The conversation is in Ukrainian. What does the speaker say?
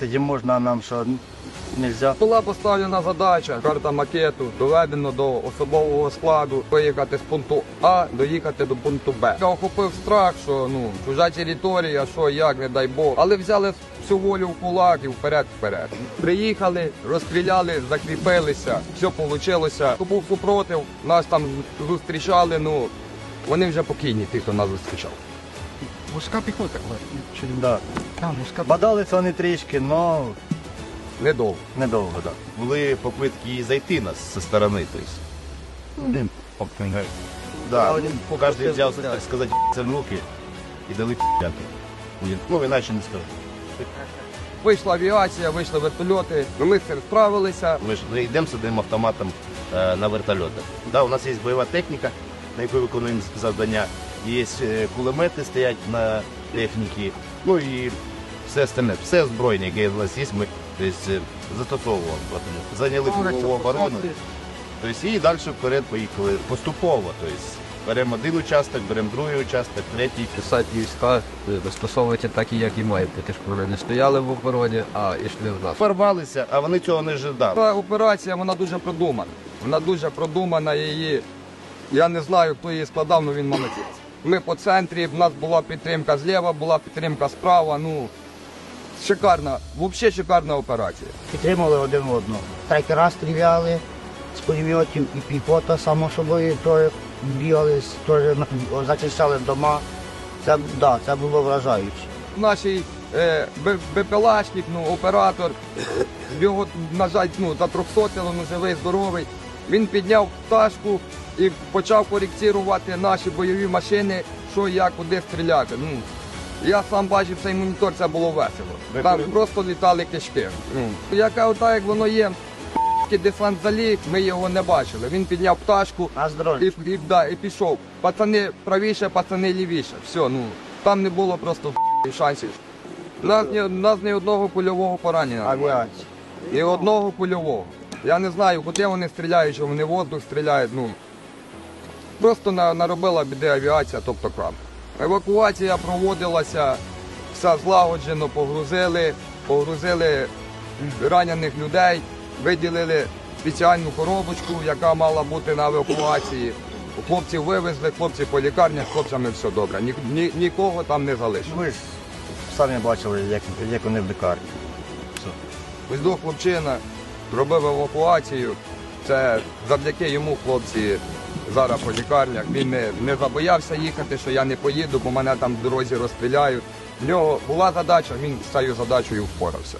Тоді можна нам що не можна. Була поставлена задача, карта макету, доведено до особового складу, виїхати з пункту А, доїхати до пункту Б. Я охопив страх, що ну чужа територія, що як, не дай Бог. Але взяли всю волю в кулак і вперед вперед. Приїхали, розстріляли, закріпилися, все вийшло. Хто був супротив, нас там зустрічали. Ну вони вже покійні, ті, хто нас зустрічав. Мужська піхота. Чи Да. А, мужська Бадалися вони трішки, але Недовго. недовго, так. Були попитки зайти нас зі сторони. Тобто. Да, один ну, кожен взяв, так сказати, це в руки і дали п'яту. Ну, іначе не скажу. Вийшла авіація, вийшли вертольоти. Ну, Ми з справилися. Ми ж не йдемо сидимо автоматом е, на вертольотах. Да, у нас є бойова техніка, на яку виконуємо завдання. Є е, кулемети стоять на техніці. Ну і все остальне, все озброєння, яке у нас є, ми тобто, е, застосовували. проти них. Зайняли кругову оборону. Тобто, і далі вперед поїхали поступово. Тобто, беремо один участок, беремо другий участок, третій. писати війська застосовувати так, як і має бути, щоб вони не стояли в обороні, а йшли в нас. Порвалися, а вони цього не ждали. Та операція вона дуже продумана. Вона дуже продумана її. Я не знаю, хто її складав, але він молодець. Ми по центрі, в нас була підтримка зліва, була підтримка справа. Ну шикарна, взагалі шикарна операція. підтримували один одного. Трекера стріляли з пулеметів і піхота, само собою теж бігали, теж зачищали дома. Це, да, це було вражаюче. Наш е, БПЛАшник, ну, оператор, його, на жаль, ну, затрьохсотило, ну, живий, здоровий. Він підняв пташку і почав коректувати наші бойові машини, що як, куди стріляти. Ну, я сам бачив цей монітор, це було весело. Там просто літали кишки. Ну, яка ота, як воно є, десант заліг, ми його не бачили. Він підняв пташку, На і, здоров'я. і, да, і пішов. Пацани правіше, пацани лівіше. Все, ну там не було просто шансів. У нас ні, нас ні одного польового поранення. Авіація. Ні одного польового. Я не знаю, куди вони стріляють, що вони в воздух стріляють. Ну просто на, наробила біди авіація, тобто крам. Евакуація проводилася, все злагоджено, погрузили, погрузили ранених людей, виділили спеціальну коробочку, яка мала бути на евакуації. Хлопців вивезли, хлопці по лікарнях, хлопцями все добре. Ні, ні, нікого там не залишили. Ви ж самі бачили, як, як вони в лікарні. Ось до хлопчина робив евакуацію. Це завдяки йому хлопці зараз по лікарнях. Він не, не забоявся їхати, що я не поїду, бо мене там в дорозі розстріляють. В нього була задача, він з цією задачею впорався.